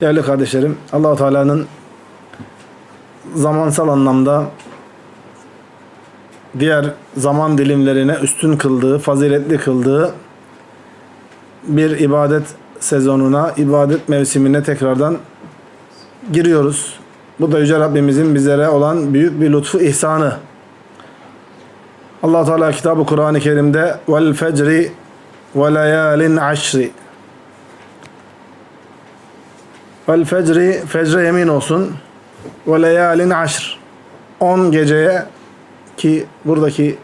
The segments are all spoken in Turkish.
Değerli kardeşlerim, Allahu Teala'nın zamansal anlamda diğer zaman dilimlerine üstün kıldığı, faziletli kıldığı bir ibadet sezonuna, ibadet mevsimine tekrardan giriyoruz. Bu da Yüce Rabbimizin bizlere olan büyük bir lütfu ihsanı. allah Teala kitabı Kur'an-ı Kerim'de vel fecri ve Vel fecri, fecre yemin olsun. Ve leyalin aşr. 10 geceye ki buradaki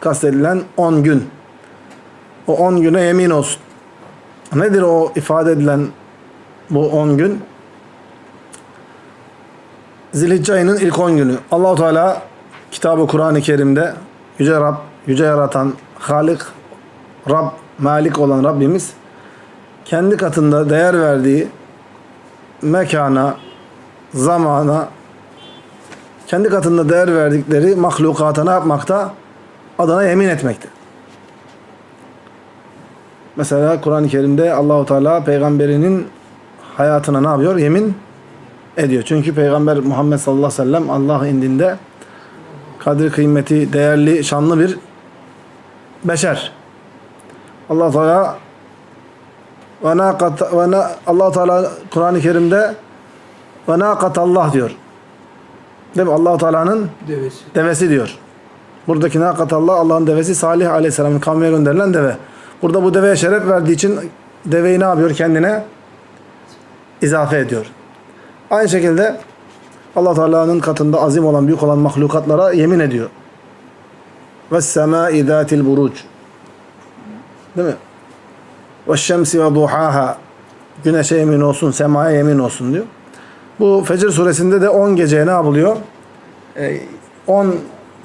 kastedilen 10 gün. O 10 güne yemin olsun. Nedir o ifade edilen bu 10 gün? Zilhicce ayının ilk 10 günü. Allahu Teala kitabı Kur'an-ı Kerim'de yüce Rab, yüce yaratan Halik, Rab, Malik olan Rabbimiz kendi katında değer verdiği mekana, zamana, kendi katında değer verdikleri mahlukata ne yapmakta? Adına yemin etmekte. Mesela Kur'an-ı Kerim'de Allahu Teala peygamberinin hayatına ne yapıyor? Yemin ediyor. Çünkü peygamber Muhammed sallallahu aleyhi ve sellem Allah indinde kadri kıymeti değerli, şanlı bir beşer. Allah Teala ve naqat ve na, Allah Teala Kur'an-ı Kerim'de ve naqat Allah diyor. Değil mi? Allah Teala'nın Devesi. devesi diyor. Buradaki nakat Allah Allah'ın devesi Salih Aleyhisselam'ın kavmine gönderilen deve. Burada bu deveye şeref verdiği için deveyi ne yapıyor? Kendine izafe ediyor. Aynı şekilde Allah Teala'nın katında azim olan, büyük olan mahlukatlara yemin ediyor. Ve semâi zâtil buruc. Değil mi? Ve şemsi ve duhaha. Güneşe yemin olsun, semaya yemin olsun diyor. Bu Fecr suresinde de 10 geceye ne yapılıyor? Ee, 10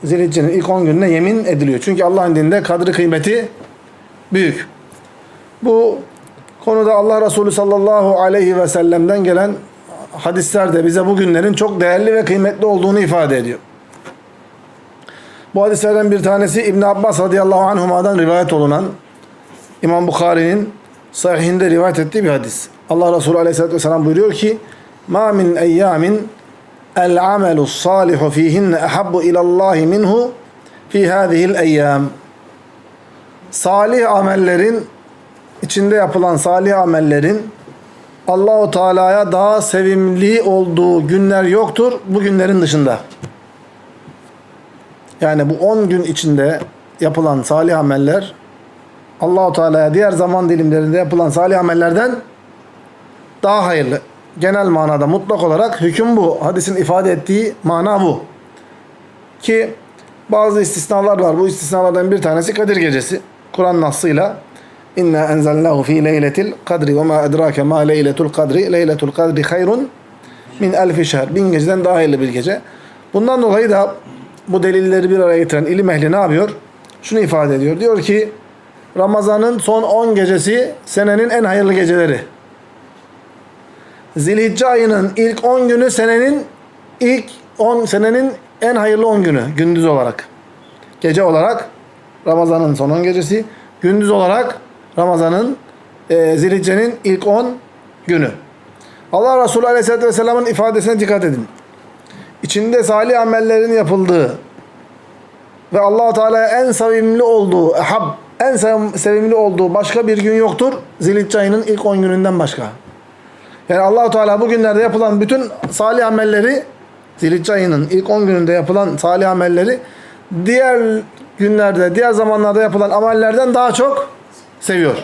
Zilhicce'nin ilk 10 gününe yemin ediliyor. Çünkü Allah'ın dininde kadri kıymeti büyük. Bu konuda Allah Resulü sallallahu aleyhi ve sellem'den gelen hadisler de bize bu günlerin çok değerli ve kıymetli olduğunu ifade ediyor. Bu hadislerden bir tanesi İbn Abbas radıyallahu anhuma'dan rivayet olunan İmam Bukhari'nin sahihinde rivayet ettiği bir hadis. Allah Resulü aleyhissalatü vesselam buyuruyor ki Ma min eyyamin el amelu salihu fihinne ehabbu ilallahi minhu fi hadihil eyyam. Salih amellerin içinde yapılan salih amellerin Allahu Teala'ya daha sevimli olduğu günler yoktur bu günlerin dışında. Yani bu 10 gün içinde yapılan salih ameller Allahu Teala'ya diğer zaman dilimlerinde yapılan salih amellerden daha hayırlı. Genel manada mutlak olarak hüküm bu. Hadisin ifade ettiği mana bu. Ki bazı istisnalar var. Bu istisnalardan bir tanesi Kadir Gecesi. Kur'an nassıyla İnna enzelnahu fi leyletil kadri ve ma edrake ma leyletul kadri leyletul kadri hayrun min elfi şehr. Bin geceden daha hayırlı bir gece. Bundan dolayı da bu delilleri bir araya getiren ilim ehli ne yapıyor? Şunu ifade ediyor. Diyor ki Ramazan'ın son 10 gecesi senenin en hayırlı geceleri. Zilhicce ayının ilk 10 günü senenin ilk 10 senenin en hayırlı 10 günü gündüz olarak. Gece olarak Ramazan'ın son 10 gecesi, gündüz olarak Ramazan'ın e, Zilhicce'nin ilk 10 günü. Allah Resulü Aleyhisselatü Vesselam'ın ifadesine dikkat edin. İçinde salih amellerin yapıldığı ve allah Teala'ya en sevimli olduğu, ehab, en sev- sevimli olduğu başka bir gün yoktur. Zilhicce ayının ilk 10 gününden başka. Yani Allahu Teala bu günlerde yapılan bütün salih amelleri Zilhicce ayının ilk 10 gününde yapılan salih amelleri diğer günlerde, diğer zamanlarda yapılan amellerden daha çok seviyor.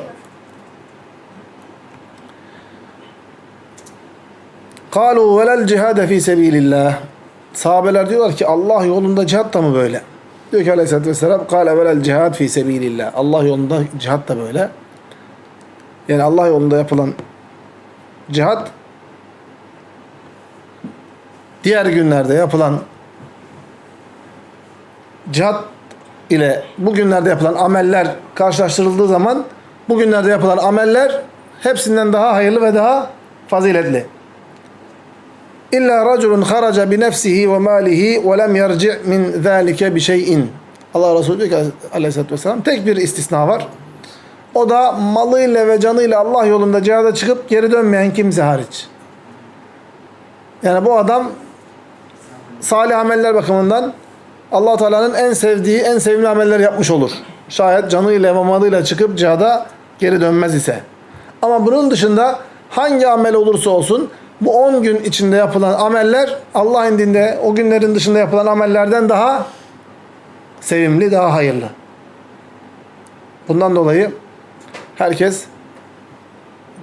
Kalu velel cihade fi sebilillah. Sahabeler diyorlar ki Allah yolunda cihat da mı böyle? Diyor ki aleyhissalatü vesselam kâle velel cihad fi sebilillah. Allah yolunda cihat da böyle. Yani Allah yolunda yapılan cihat diğer günlerde yapılan cihat ile bugünlerde yapılan ameller karşılaştırıldığı zaman bugünlerde yapılan ameller hepsinden daha hayırlı ve daha faziletli. İlla raculun haraca bi nefsihi ve malihi ve lem yerci' min zalike bi şey'in. Allah Resulü diyor ki aleyhissalatü vesselam tek bir istisna var. O da malıyla ve canıyla Allah yolunda cihada çıkıp geri dönmeyen kimse hariç. Yani bu adam salih ameller bakımından allah Teala'nın en sevdiği, en sevimli ameller yapmış olur. Şayet canıyla ve malıyla çıkıp cihada geri dönmez ise. Ama bunun dışında hangi amel olursa olsun bu 10 gün içinde yapılan ameller Allah indinde o günlerin dışında yapılan amellerden daha sevimli, daha hayırlı. Bundan dolayı herkes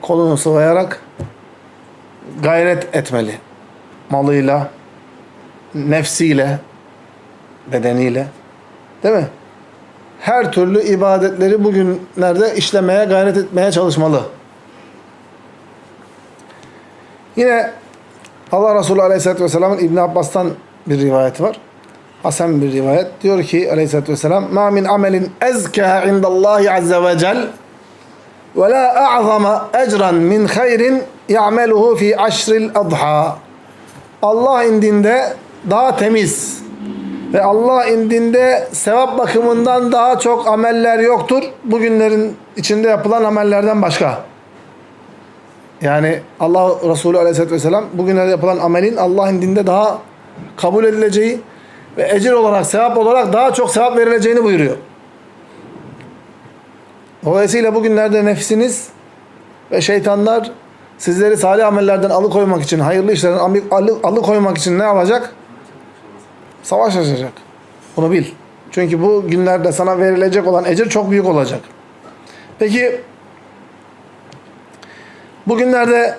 kolunu sıvayarak gayret etmeli. Malıyla, nefsiyle, bedeniyle. Değil mi? Her türlü ibadetleri bugünlerde işlemeye, gayret etmeye çalışmalı. Yine Allah Resulü Aleyhisselatü Vesselam'ın İbn Abbas'tan bir rivayeti var. Hasan bir rivayet. Diyor ki Aleyhisselatü Vesselam مَا مِنْ عَمَلٍ اَزْكَى عِنْدَ اللّٰهِ عَزَّ وَجَلٍ وَلَا أَعْظَمَ اَجْرًا مِنْ خَيْرٍ يَعْمَلُهُ فِي عَشْرِ الْأَضْحَى Allah indinde daha temiz ve Allah indinde sevap bakımından daha çok ameller yoktur. Bugünlerin içinde yapılan amellerden başka. Yani Allah Resulü Aleyhisselatü Vesselam bugünlerde yapılan amelin Allah indinde daha kabul edileceği ve ecir olarak, sevap olarak daha çok sevap verileceğini buyuruyor. Dolayısıyla bugünlerde nefsiniz ve şeytanlar sizleri salih amellerden alıkoymak için, hayırlı işlerden alı- alı- alıkoymak için ne yapacak? Savaş açacak. Bunu bil. Çünkü bu günlerde sana verilecek olan ecir çok büyük olacak. Peki bugünlerde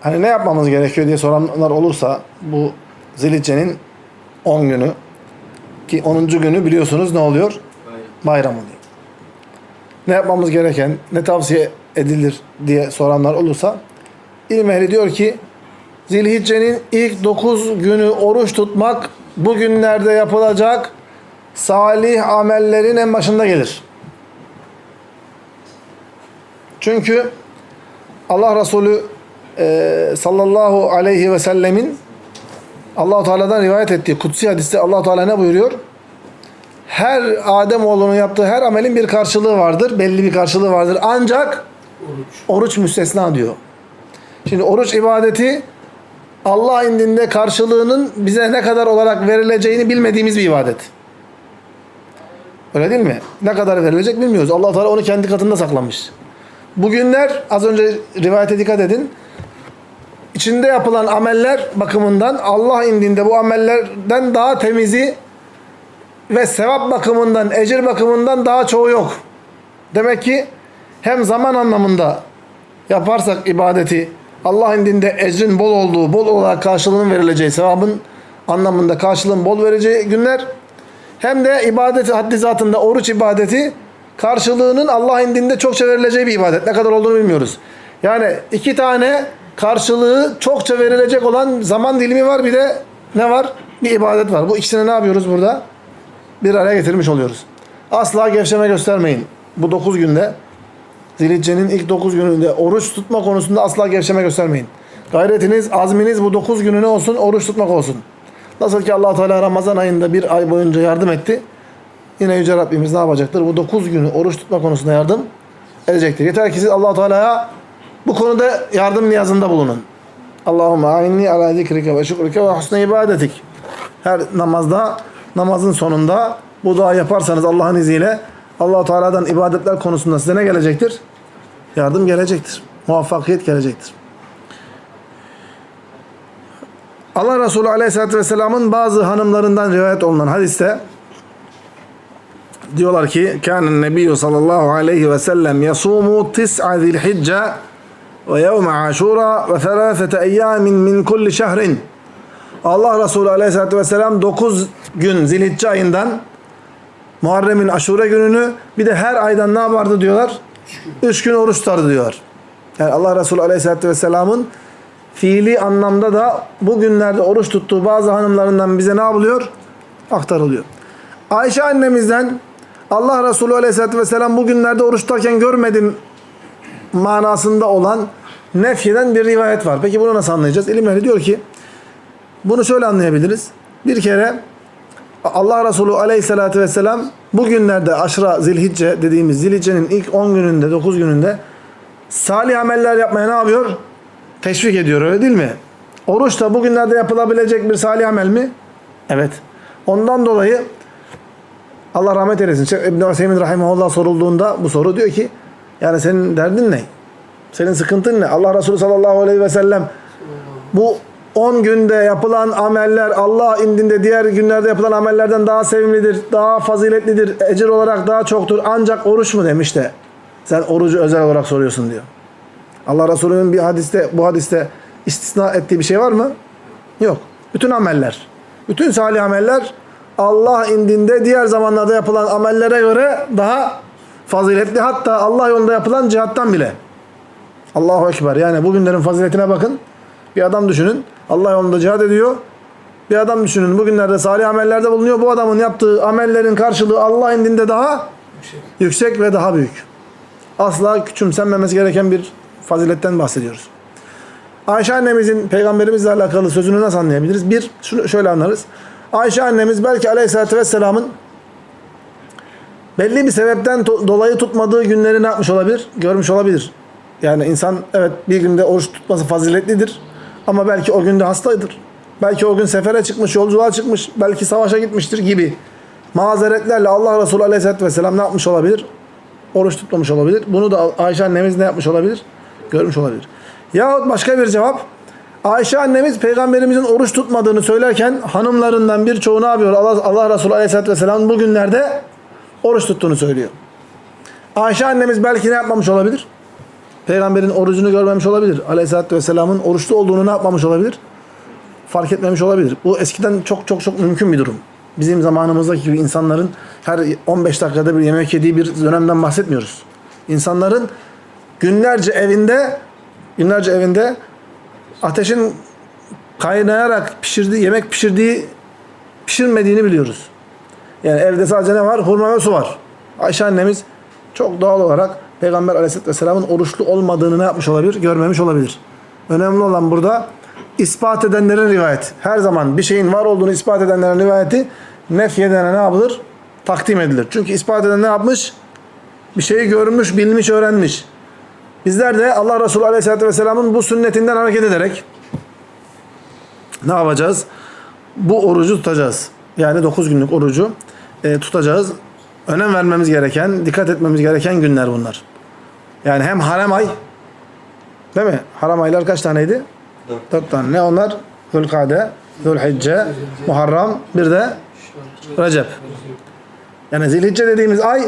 hani ne yapmamız gerekiyor diye soranlar olursa bu Zilhicce'nin 10 günü ki 10. günü biliyorsunuz ne oluyor? Bayram oluyor. Ne yapmamız gereken, ne tavsiye edilir diye soranlar olursa ilim ehli diyor ki Zilhicce'nin ilk 9 günü oruç tutmak bugünlerde yapılacak salih amellerin en başında gelir. Çünkü Allah Resulü e, sallallahu aleyhi ve sellemin Allah Teala'dan rivayet ettiği kutsi hadiste Allah Teala ne buyuruyor? Her Adem oğlunun yaptığı her amelin bir karşılığı vardır, belli bir karşılığı vardır. Ancak oruç müstesna diyor. Şimdi oruç ibadeti Allah indinde karşılığının bize ne kadar olarak verileceğini bilmediğimiz bir ibadet. Öyle değil mi? Ne kadar verilecek bilmiyoruz. Allah Teala onu kendi katında saklamış. Bugünler az önce rivayete dikkat edin. İçinde yapılan ameller bakımından Allah indinde bu amellerden daha temizi ve sevap bakımından, ecir bakımından daha çoğu yok. Demek ki hem zaman anlamında yaparsak ibadeti Allah indinde ecrin bol olduğu, bol olarak karşılığının verileceği, sevabın anlamında karşılığın bol vereceği günler hem de ibadeti haddi zatında oruç ibadeti karşılığının Allah indinde çokça verileceği bir ibadet. Ne kadar olduğunu bilmiyoruz. Yani iki tane karşılığı çokça verilecek olan zaman dilimi var. Bir de ne var? Bir ibadet var. Bu ikisini ne yapıyoruz burada? Bir araya getirmiş oluyoruz. Asla gevşeme göstermeyin. Bu 9 günde Zilhicce'nin ilk 9 gününde oruç tutma konusunda asla gevşeme göstermeyin. Gayretiniz, azminiz bu 9 günü ne olsun? Oruç tutmak olsun. Nasıl ki allah Teala Ramazan ayında bir ay boyunca yardım etti. Yine Yüce Rabbimiz ne yapacaktır? Bu 9 günü oruç tutma konusunda yardım edecektir. Yeter ki siz allah Teala'ya bu konuda yardım niyazında bulunun. Allahümme a'inni ala zikrike ve şükrike ve husne ibadetik. Her namazda, namazın sonunda bu dua yaparsanız Allah'ın izniyle allah Teala'dan ibadetler konusunda size ne gelecektir? Yardım gelecektir. Muvaffakiyet gelecektir. Allah Resulü Aleyhisselatü Vesselam'ın bazı hanımlarından rivayet olunan hadiste diyorlar ki kânen nebiyyü sallallahu aleyhi ve sellem yasumu tis'a zilhicce ve yevme aşura ve thelâfete eyyâmin min kulli şehrin Allah Resulü Aleyhisselatü Vesselam 9 gün zilhicce ayından Muharrem'in aşure gününü bir de her aydan ne yapardı diyorlar? 3 gün oruç tutardı diyor. Yani Allah Resulü Aleyhisselatü Vesselam'ın fiili anlamda da bu günlerde oruç tuttuğu bazı hanımlarından bize ne yapılıyor? Aktarılıyor. Ayşe annemizden Allah Resulü Aleyhisselatü Vesselam bu günlerde oruç tutarken görmedim manasında olan nefyeden bir rivayet var. Peki bunu nasıl anlayacağız? İlim ehli diyor ki bunu şöyle anlayabiliriz. Bir kere Allah Resulü Aleyhisselatü Vesselam bu günlerde aşra zilhicce dediğimiz zilhiccenin ilk 10 gününde 9 gününde salih ameller yapmaya ne yapıyor? Teşvik ediyor öyle değil mi? Oruç da bugünlerde yapılabilecek bir salih amel mi? Evet. Ondan dolayı Allah rahmet eylesin. İbn-i Hüseyin Rahimahullah sorulduğunda bu soru diyor ki yani senin derdin ne? Senin sıkıntın ne? Allah Resulü sallallahu aleyhi ve sellem bu 10 günde yapılan ameller Allah indinde diğer günlerde yapılan amellerden daha sevimlidir, daha faziletlidir, ecir olarak daha çoktur. Ancak oruç mu demiş de sen orucu özel olarak soruyorsun diyor. Allah Resulü'nün bir hadiste bu hadiste istisna ettiği bir şey var mı? Yok. Bütün ameller, bütün salih ameller Allah indinde diğer zamanlarda yapılan amellere göre daha faziletli. Hatta Allah yolunda yapılan cihattan bile. Allahu Ekber. Yani bugünlerin faziletine bakın. Bir adam düşünün. Allah yolunda cihad ediyor. Bir adam düşünün. Bugünlerde salih amellerde bulunuyor. Bu adamın yaptığı amellerin karşılığı Allah indinde daha yüksek ve daha büyük. Asla küçümsenmemesi gereken bir faziletten bahsediyoruz. Ayşe annemizin peygamberimizle alakalı sözünü nasıl anlayabiliriz? Bir, şunu şöyle anlarız. Ayşe annemiz belki aleyhissalatü vesselamın belli bir sebepten dolayı tutmadığı günleri ne yapmış olabilir? Görmüş olabilir. Yani insan evet bir günde oruç tutması faziletlidir. Ama belki o günde hastaydır. Belki o gün sefere çıkmış, yolculuğa çıkmış, belki savaşa gitmiştir gibi mazeretlerle Allah Resulü Aleyhisselatü Vesselam ne yapmış olabilir? Oruç tutmamış olabilir. Bunu da Ayşe annemiz ne yapmış olabilir? Görmüş olabilir. Yahut başka bir cevap. Ayşe annemiz peygamberimizin oruç tutmadığını söylerken hanımlarından birçoğu ne yapıyor? Allah, Allah Resulü Aleyhisselatü Vesselam bugünlerde oruç tuttuğunu söylüyor. Ayşe annemiz belki ne yapmamış olabilir? Peygamberin orucunu görmemiş olabilir. Aleyhisselatü Vesselam'ın oruçlu olduğunu ne yapmamış olabilir? Fark etmemiş olabilir. Bu eskiden çok çok çok mümkün bir durum. Bizim zamanımızdaki gibi insanların her 15 dakikada bir yemek yediği bir dönemden bahsetmiyoruz. İnsanların günlerce evinde günlerce evinde ateşin kaynayarak pişirdiği, yemek pişirdiği pişirmediğini biliyoruz. Yani evde sadece ne var? Hurma ve su var. Ayşe annemiz çok doğal olarak Peygamber Aleyhisselatü Vesselam'ın oruçlu olmadığını ne yapmış olabilir? Görmemiş olabilir. Önemli olan burada ispat edenlerin rivayet. Her zaman bir şeyin var olduğunu ispat edenlerin rivayeti nefyedene ne yapılır? Takdim edilir. Çünkü ispat eden ne yapmış? Bir şeyi görmüş, bilmiş, öğrenmiş. Bizler de Allah Resulü Aleyhisselatü Vesselam'ın bu sünnetinden hareket ederek ne yapacağız? Bu orucu tutacağız. Yani 9 günlük orucu e, tutacağız. Önem vermemiz gereken, dikkat etmemiz gereken günler bunlar. Yani hem harem ay, değil mi? Haram aylar kaç taneydi? Dört. Dört tane. Ne onlar? Zülkade, Zülhicce, Muharram, bir de Recep. Yani Zilhicce dediğimiz ay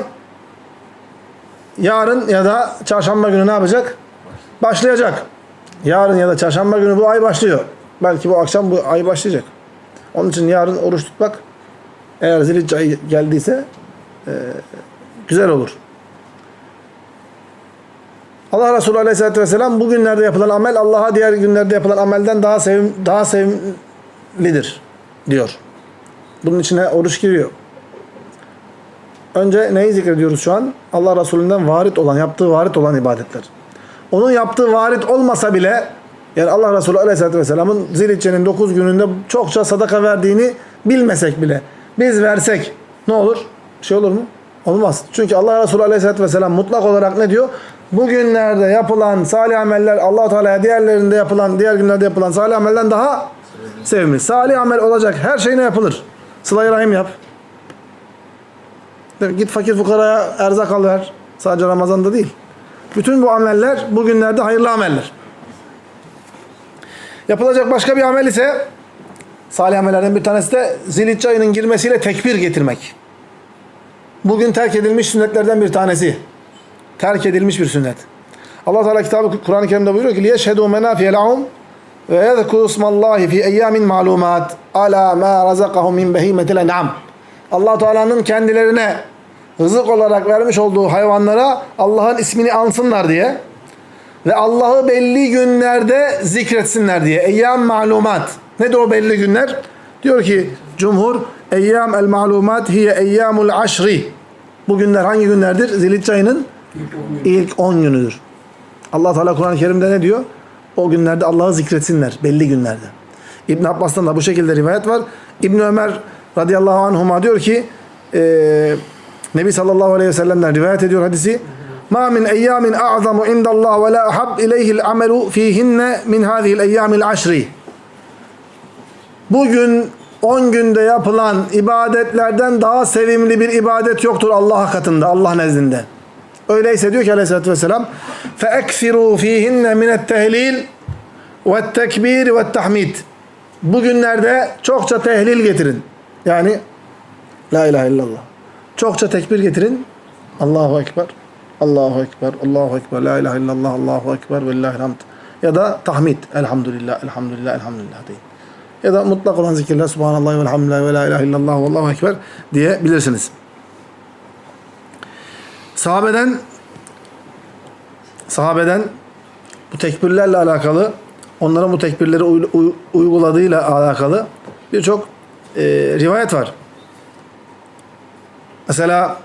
yarın ya da çarşamba günü ne yapacak? Başlayacak. Yarın ya da çarşamba günü bu ay başlıyor. Belki bu akşam bu ay başlayacak. Onun için yarın oruç tutmak eğer Zilhicce ayı geldiyse e, güzel olur. Allah Resulü Aleyhisselatü Vesselam bugünlerde yapılan amel Allah'a diğer günlerde yapılan amelden daha sevim, daha sevimlidir diyor. Bunun içine oruç giriyor. Önce neyi zikrediyoruz şu an? Allah Resulü'nden varit olan, yaptığı varit olan ibadetler. Onun yaptığı varit olmasa bile yani Allah Resulü Aleyhisselatü Vesselam'ın Zilhicce'nin 9 gününde çokça sadaka verdiğini bilmesek bile biz versek ne olur? Şey olur mu? Olmaz. Çünkü Allah Resulü Aleyhisselatü Vesselam mutlak olarak ne diyor? Bugünlerde yapılan salih ameller Allah Teala'ya diğerlerinde yapılan, diğer günlerde yapılan salih amelden daha sevimli. Salih amel olacak her şeyine yapılır. Sıla-i Rahim yap. Git fakir fukaraya erzak al ver. Sadece Ramazan'da değil. Bütün bu ameller bugünlerde hayırlı ameller. Yapılacak başka bir amel ise salih amellerden bir tanesi de zilhicce ayının girmesiyle tekbir getirmek. Bugün terk edilmiş sünnetlerden bir tanesi. Terk edilmiş bir sünnet. Allah Teala kitabı Kur'an-ı Kerim'de buyuruyor ki liyeşhedû menâfiye lahum ve yezkuru ismallahi fi eyyamin malumat ala ma razakahum min behimetil en'am. Allah Teala'nın kendilerine rızık olarak vermiş olduğu hayvanlara Allah'ın ismini ansınlar diye ve Allah'ı belli günlerde zikretsinler diye. Eyyam malumat. Nedir o belli günler? Diyor ki cumhur eyyam el malumat hiye eyyamul aşri. Bu günler hangi günlerdir? Zilhicce ayının ilk 10 günüdür. Allah Teala Kur'an-ı Kerim'de ne diyor? O günlerde Allah'ı zikretsinler belli günlerde. İbn Abbas'tan da bu şekilde rivayet var. İbn Ömer radıyallahu anhuma diyor ki e, Nebi sallallahu aleyhi ve sellem'den rivayet ediyor hadisi. Ma min eyyamin a'zamu indallah ve la ahab ileyhi'l amelu fihinne min hadihi'l eyyamil aşri. Bugün 10 günde yapılan ibadetlerden daha sevimli bir ibadet yoktur Allah katında, Allah nezdinde. Öyleyse diyor ki aleyhissalatü vesselam فَاَكْفِرُوا ف۪يهِنَّ مِنَ التَّهْلِيلِ وَالتَّكْبِيرِ وَالتَّحْمِيدِ Bugünlerde çokça tehlil getirin. Yani La ilahe illallah. Çokça tekbir getirin. Allahu Ekber. Allahu Ekber. Allahu Ekber. La ilahe illallah. Allahu Ekber. Velillahi hamd. Ya da tahmid. Elhamdülillah. Elhamdülillah. Elhamdülillah deyin. Ya da mutlak olan zikirler. Subhanallah ve elhamdülillah ve la ilahe illallah Allahu Ekber diyebilirsiniz. Sahabeden sahabeden bu tekbirlerle alakalı onların bu tekbirleri uy- uy- uyguladığıyla alakalı birçok e, rivayet var. Mesela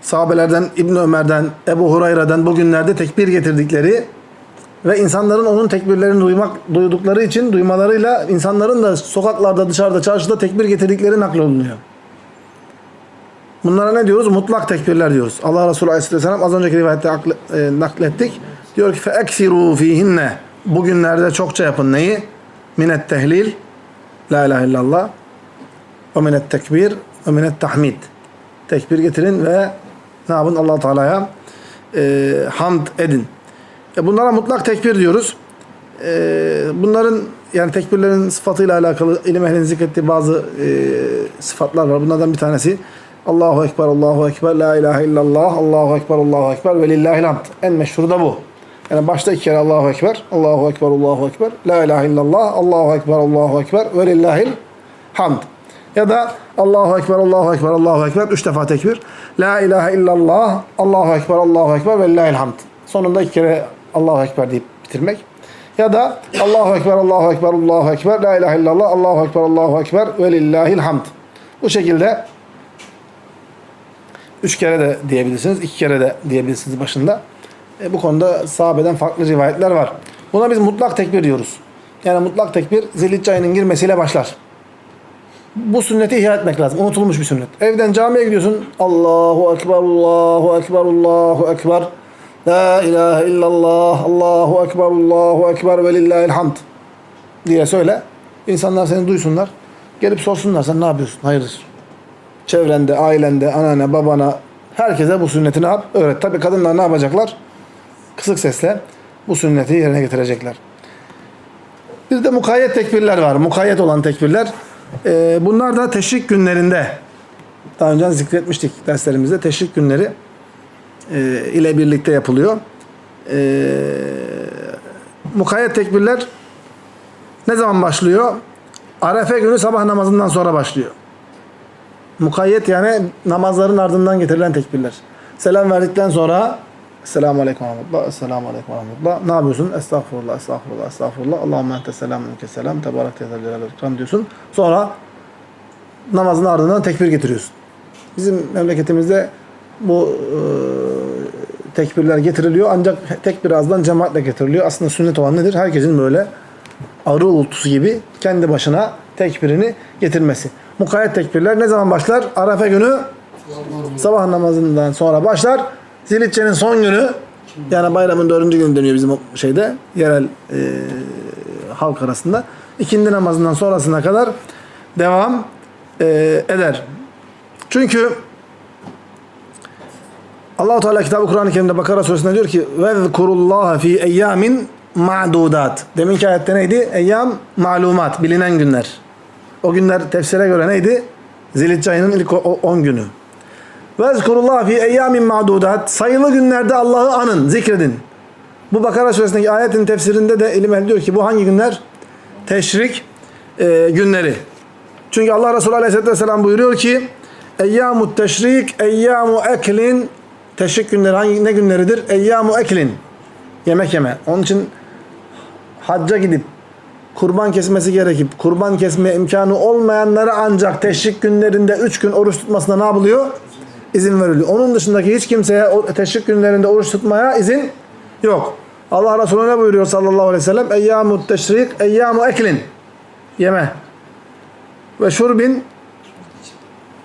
sahabelerden İbn Ömer'den, Ebu Hureyre'den bugünlerde tekbir getirdikleri ve insanların onun tekbirlerini duymak duydukları için duymalarıyla insanların da sokaklarda, dışarıda, çarşıda tekbir getirdikleri naklolunuyor. Bunlara ne diyoruz? Mutlak tekbirler diyoruz. Allah Resulü Aleyhisselam az önceki rivayette e, naklettik. Diyor ki feeksiru fihinne. Bugünlerde çokça yapın neyi? Minet tehlil. La ilahe illallah. Ve minet tekbir. Ve minet tahmid. Tekbir getirin ve ne yapın? allah Teala'ya e, hamd edin. E bunlara mutlak tekbir diyoruz. E, bunların yani tekbirlerin sıfatıyla alakalı ilim ehlinin zikrettiği bazı e, sıfatlar var. Bunlardan bir tanesi Allahu Ekber, Allahu Ekber, La ilahe illallah, Allahu Ekber, Allahu Ekber ve lillahil hamd. En meşhur da bu. Yani başta iki kere Allahu Ekber, Allahu Ekber, Allahu Ekber, La ilahe illallah, Allahu Ekber, Allahu Ekber ve lillahil hamd. Ya da Allahu Ekber, Allahu Ekber, Allahu Ekber. Üç defa tekbir. La ilahe illallah, Allahu Ekber, Allahu Ekber ve lillahil hamd. Sonunda iki kere Allahu Ekber deyip bitirmek. Ya da Allahu Ekber, Allahu Ekber, Allahu Ekber, La ilahe illallah, Allahu Ekber, Allahu Ekber ve lillahil hamd. Bu şekilde üç kere de diyebilirsiniz, iki kere de diyebilirsiniz başında. E, bu konuda sahabeden farklı rivayetler var. Buna biz mutlak tekbir diyoruz. Yani mutlak tekbir zilhicce ayının girmesiyle başlar. Bu sünneti ihya etmek lazım. Unutulmuş bir sünnet. Evden camiye gidiyorsun. Allahu Ekber, Allahu Ekber, Allahu Ekber. La ilahe illallah, Allahu Ekber, Allahu Ekber ve lillahil hamd diye söyle. İnsanlar seni duysunlar. Gelip sorsunlar sen ne yapıyorsun? Hayırdır? Çevrende, ailende, anane, babana herkese bu sünneti ne yap? Öğret. Tabi kadınlar ne yapacaklar? Kısık sesle bu sünneti yerine getirecekler. Bir de mukayyet tekbirler var. Mukayyet olan tekbirler. Ee, bunlar da teşrik günlerinde daha önce zikretmiştik derslerimizde. Teşrik günleri e, ile birlikte yapılıyor. E, mukayyet tekbirler ne zaman başlıyor? Arefe günü sabah namazından sonra başlıyor. Mukayyet yani namazların ardından getirilen tekbirler. Selam verdikten sonra Esselamu Aleyküm ve Rahmetullah. Esselamu Aleyküm ve Rahmetullah. Ne yapıyorsun? Estağfurullah, estağfurullah, estağfurullah. Allahümme ente selam, minke selam. Tebarek tezel celal ikram diyorsun. Sonra namazın ardından tekbir getiriyorsun. Bizim memleketimizde bu e, tekbirler getiriliyor ancak tek bir ağızdan cemaatle getiriliyor. Aslında sünnet olan nedir? Herkesin böyle arı uğultusu gibi kendi başına tekbirini getirmesi. Mukayyet tekbirler ne zaman başlar? Arafa günü sabah namazından sonra başlar. Zilhicce'nin son günü yani bayramın dördüncü günü dönüyor bizim şeyde yerel e, halk arasında. İkindi namazından sonrasına kadar devam e, eder. Çünkü Allahu Teala kitabı Kur'an-ı Kerim'de Bakara suresinde diyor ki ve fi eyyamin ma'dudat. Deminki ayette neydi? Eyyam malumat, bilinen günler. O günler tefsire göre neydi? Zilhicce ayının ilk 10 günü. Vezkurullah fi eyyamin ma'dudat. Sayılı günlerde Allah'ı anın, zikredin. Bu Bakara suresindeki ayetin tefsirinde de ilim ehli diyor ki bu hangi günler? Teşrik e, günleri. Çünkü Allah Resulü Aleyhisselatü Vesselam buyuruyor ki Eyyamut teşrik, eyyamu eklin Teşrik günleri hangi ne günleridir? Eyyamu eklin. Yemek yeme. Onun için hacca gidip kurban kesmesi gerekip kurban kesme imkanı olmayanlara ancak teşrik günlerinde 3 gün oruç tutmasına ne yapılıyor? İzin veriliyor. Onun dışındaki hiç kimseye o teşrik günlerinde oruç tutmaya izin yok. Allah Resulü ne buyuruyor sallallahu aleyhi ve sellem? Eyyamu teşrik, eyyamu eklin. Yeme. Ve şurbin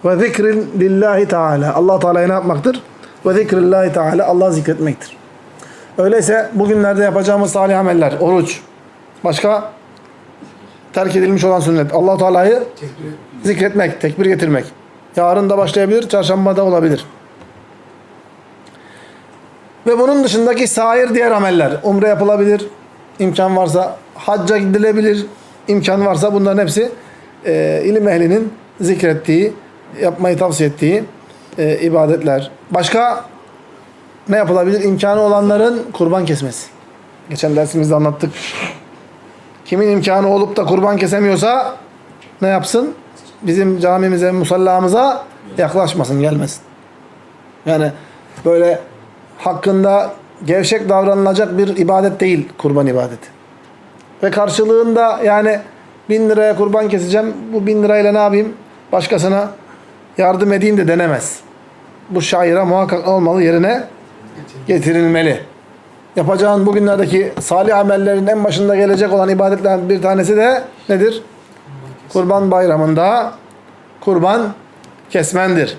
ve zikrin lillahi teala. Allah Teala'ya ne yapmaktır? Ve zikrillahi teala Allah zikretmektir. Öyleyse bugünlerde yapacağımız salih ameller, oruç, başka terk edilmiş olan sünnet, allah Teala'yı zikretmek, tekbir getirmek. Yarın da başlayabilir, çarşamba da olabilir. Ve bunun dışındaki sair diğer ameller, umre yapılabilir, imkan varsa hacca gidilebilir, imkan varsa bunların hepsi e, ilim ehlinin zikrettiği, yapmayı tavsiye ettiği e, ibadetler. Başka ne yapılabilir? İmkanı olanların kurban kesmesi. Geçen dersimizde anlattık. Kimin imkanı olup da kurban kesemiyorsa ne yapsın? Bizim camimize, musallamıza yaklaşmasın, gelmesin. Yani böyle hakkında gevşek davranılacak bir ibadet değil kurban ibadeti. Ve karşılığında yani bin liraya kurban keseceğim, bu bin lirayla ne yapayım? Başkasına yardım edeyim de denemez. Bu şaira muhakkak olmalı yerine getirilmeli. Yapacağın bugünlerdeki salih amellerin en başında gelecek olan ibadetlerden bir tanesi de nedir? Kurban bayramında kurban kesmendir.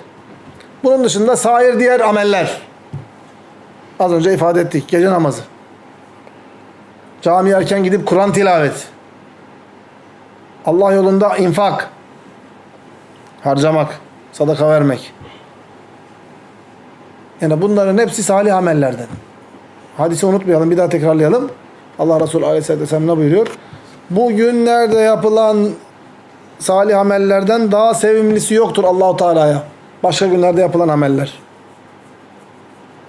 Bunun dışında sair diğer ameller. Az önce ifade ettik. Gece namazı. Camiye erken gidip Kur'an tilavet. Allah yolunda infak. Harcamak. Sadaka vermek. Yani bunların hepsi salih amellerden. Hadisi unutmayalım. Bir daha tekrarlayalım. Allah Resulü Aleyhisselatü Vesselam ne buyuruyor? Bugünlerde yapılan salih amellerden daha sevimlisi yoktur Allahu Teala'ya. Başka günlerde yapılan ameller.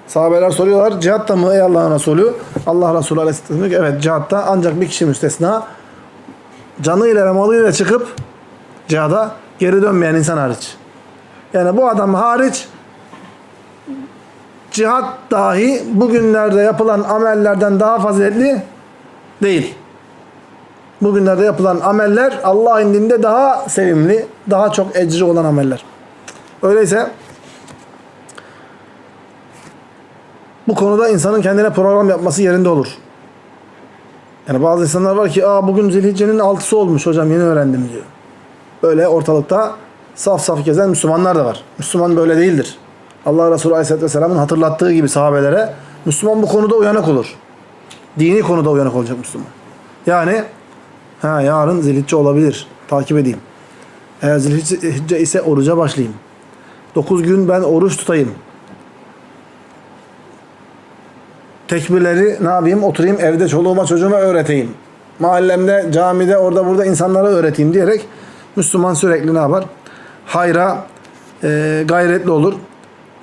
Sahabeler soruyorlar. Cihatta mı ey Allah'ın Resulü? Allah Resulü Aleyhisselatü diyor ki evet cihatta ancak bir kişi müstesna. Canıyla ve malıyla çıkıp cihada geri dönmeyen insan hariç. Yani bu adam hariç cihat dahi bugünlerde yapılan amellerden daha faziletli değil. Bugünlerde yapılan ameller Allah indinde daha sevimli, daha çok ecri olan ameller. Öyleyse bu konuda insanın kendine program yapması yerinde olur. Yani bazı insanlar var ki Aa, bugün Zilhicce'nin altısı olmuş hocam yeni öğrendim diyor. Böyle ortalıkta saf saf gezen Müslümanlar da var. Müslüman böyle değildir. Allah Resulü Aleyhisselatü Vesselam'ın hatırlattığı gibi sahabelere Müslüman bu konuda uyanık olur. Dini konuda uyanık olacak Müslüman. Yani ha yarın zilhicce olabilir. Takip edeyim. Eğer zilhicce ise oruca başlayayım. 9 gün ben oruç tutayım. Tekbirleri ne yapayım? Oturayım evde çoluğuma çocuğuma öğreteyim. Mahallemde, camide, orada burada insanlara öğreteyim diyerek Müslüman sürekli ne yapar? Hayra e, gayretli olur.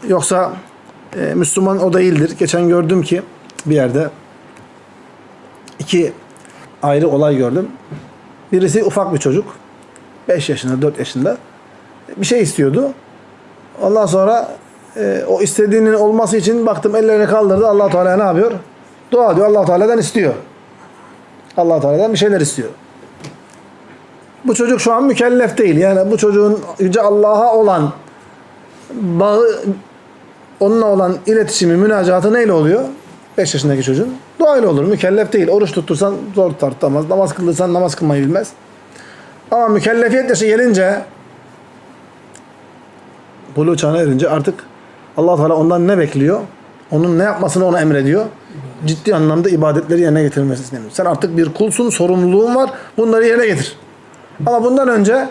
Yoksa e, Müslüman o değildir. Geçen gördüm ki bir yerde iki ayrı olay gördüm. Birisi ufak bir çocuk. 5 yaşında, 4 yaşında. Bir şey istiyordu. Ondan sonra e, o istediğinin olması için baktım ellerini kaldırdı. allah Teala ne yapıyor? Dua diyor. allah Teala'dan istiyor. allah Teala'dan bir şeyler istiyor. Bu çocuk şu an mükellef değil. Yani bu çocuğun Yüce Allah'a olan bağı, onunla olan iletişimi, münacatı neyle oluyor? 5 yaşındaki çocuğun. Duayla olur. Mükellef değil. Oruç tuttursan zor tutamaz. Namaz kıldırsan namaz kılmayı bilmez. Ama mükellefiyet yaşı gelince buluğ çağına erince artık allah Teala ondan ne bekliyor? Onun ne yapmasını ona emrediyor. Ciddi anlamda ibadetleri yerine getirmesi isteniyor. Sen artık bir kulsun, sorumluluğun var. Bunları yerine getir. Ama bundan önce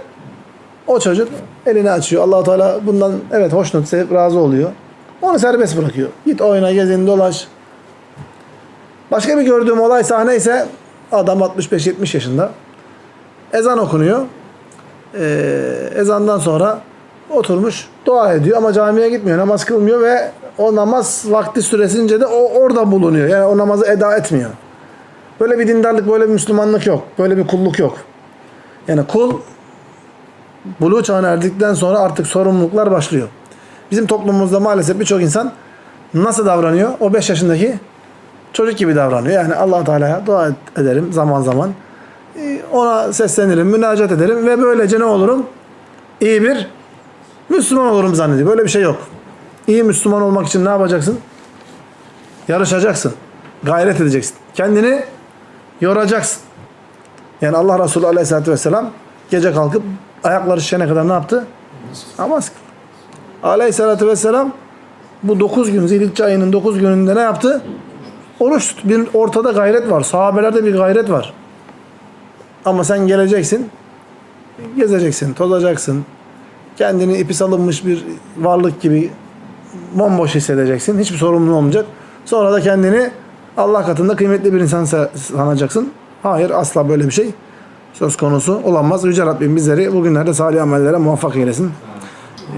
o çocuk elini açıyor. allah Teala bundan evet hoşnut, razı oluyor. Onu serbest bırakıyor. Git oyna, gezin, dolaş. Başka bir gördüğüm olay sahne ise adam 65-70 yaşında. Ezan okunuyor. Ee, ezandan sonra oturmuş dua ediyor ama camiye gitmiyor. Namaz kılmıyor ve o namaz vakti süresince de o orada bulunuyor. Yani o namazı eda etmiyor. Böyle bir dindarlık, böyle bir Müslümanlık yok. Böyle bir kulluk yok. Yani kul buluğ çağına erdikten sonra artık sorumluluklar başlıyor. Bizim toplumumuzda maalesef birçok insan nasıl davranıyor? O 5 yaşındaki çocuk gibi davranıyor. Yani allah Teala'ya dua ederim zaman zaman. Ee, Ona seslenirim, münacat ederim ve böylece ne olurum? İyi bir Müslüman olurum zannediyor. Böyle bir şey yok. İyi Müslüman olmak için ne yapacaksın? Yarışacaksın. Gayret edeceksin. Kendini yoracaksın. Yani Allah Resulü Aleyhisselatü Vesselam gece kalkıp ayakları şişene kadar ne yaptı? Namaz kıldı. Aleyhisselatü Vesselam bu 9 gün Zilhicce ayının 9 gününde ne yaptı? Oruç. Bir ortada gayret var. Sahabelerde bir gayret var. Ama sen geleceksin, gezeceksin, tozacaksın. Kendini ipi salınmış bir varlık gibi bomboş hissedeceksin. Hiçbir sorumluluğun olmayacak. Sonra da kendini Allah katında kıymetli bir insan sa- sanacaksın. Hayır asla böyle bir şey söz konusu olamaz. Yüce Rabbim bizleri bugünlerde salih amellere muvaffak eylesin.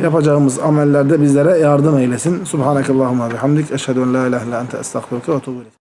Yapacağımız amellerde bizlere yardım eylesin. Subhanakallahumma bihamdik. Eşhedü en la ilahe illa ente estağfiruke ve etûbü ileyk.